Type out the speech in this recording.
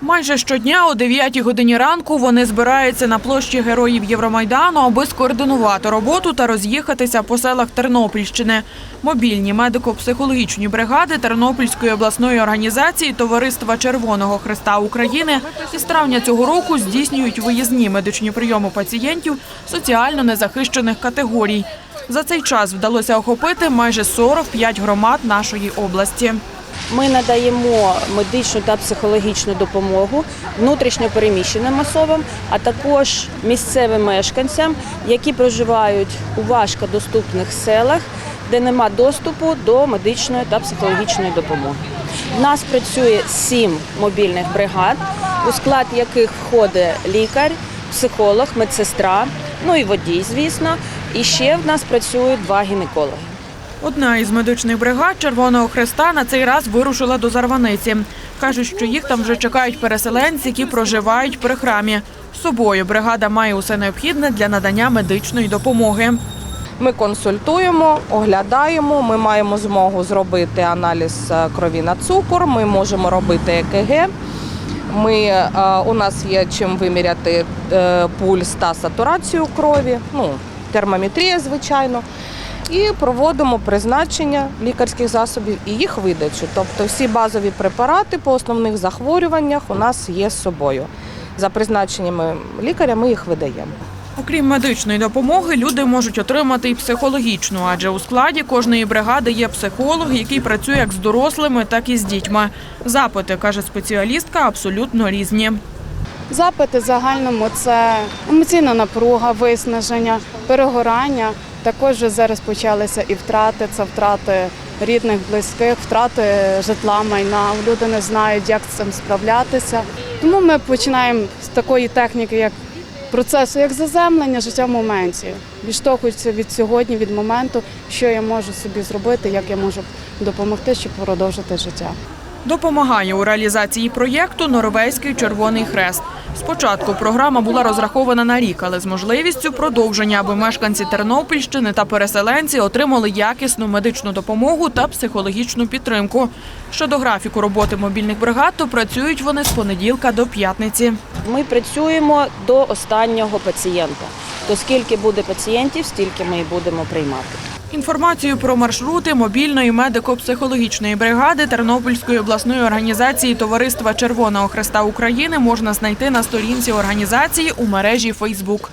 Майже щодня о 9 годині ранку вони збираються на площі героїв Євромайдану, аби скоординувати роботу та роз'їхатися по селах Тернопільщини. Мобільні медико-психологічні бригади Тернопільської обласної організації Товариства Червоного Христа України із травня цього року здійснюють виїзні медичні прийоми пацієнтів соціально незахищених категорій. За цей час вдалося охопити майже 45 громад нашої області. Ми надаємо медичну та психологічну допомогу внутрішньо переміщеним особам, а також місцевим мешканцям, які проживають у важкодоступних селах, де нема доступу до медичної та психологічної допомоги. У нас працює сім мобільних бригад, у склад яких входить лікар, психолог, медсестра, ну і водій, звісно. І ще в нас працюють два гінекологи. Одна із медичних бригад Червоного Хреста на цей раз вирушила до Зарваниці. Кажуть, що їх там вже чекають переселенці, які проживають при храмі. З собою бригада має усе необхідне для надання медичної допомоги. Ми консультуємо, оглядаємо. Ми маємо змогу зробити аналіз е, крові на цукор. Ми можемо робити ЕКГ. Ми, е, у нас є чим виміряти е, пульс та сатурацію крові, ну, термометрія, звичайно. І проводимо призначення лікарських засобів і їх видачу. Тобто всі базові препарати по основних захворюваннях у нас є з собою. За призначеннями лікаря ми їх видаємо. Окрім медичної допомоги, люди можуть отримати і психологічну, адже у складі кожної бригади є психолог, який працює як з дорослими, так і з дітьми. Запити, каже спеціалістка, абсолютно різні. Запити загальному це емоційна напруга, виснаження, перегорання. Також зараз почалися і втрати, це втрати рідних, близьких, втрати житла, майна. Люди не знають, як з цим справлятися. Тому ми починаємо з такої техніки, як процесу, як заземлення життя в моменті. Відштовхуються від сьогодні, від моменту, що я можу собі зробити, як я можу допомогти, щоб продовжити життя. Допомагає у реалізації проєкту Норвезький Червоний Хрест. Спочатку програма була розрахована на рік, але з можливістю продовження, аби мешканці Тернопільщини та переселенці отримали якісну медичну допомогу та психологічну підтримку. Щодо графіку роботи мобільних бригад, то працюють вони з понеділка до п'ятниці. Ми працюємо до останнього пацієнта. То скільки буде пацієнтів, стільки ми і будемо приймати. Інформацію про маршрути мобільної медико-психологічної бригади Тернопільської обласної організації Товариства Червоного Хреста України можна знайти на сторінці організації у мережі Фейсбук.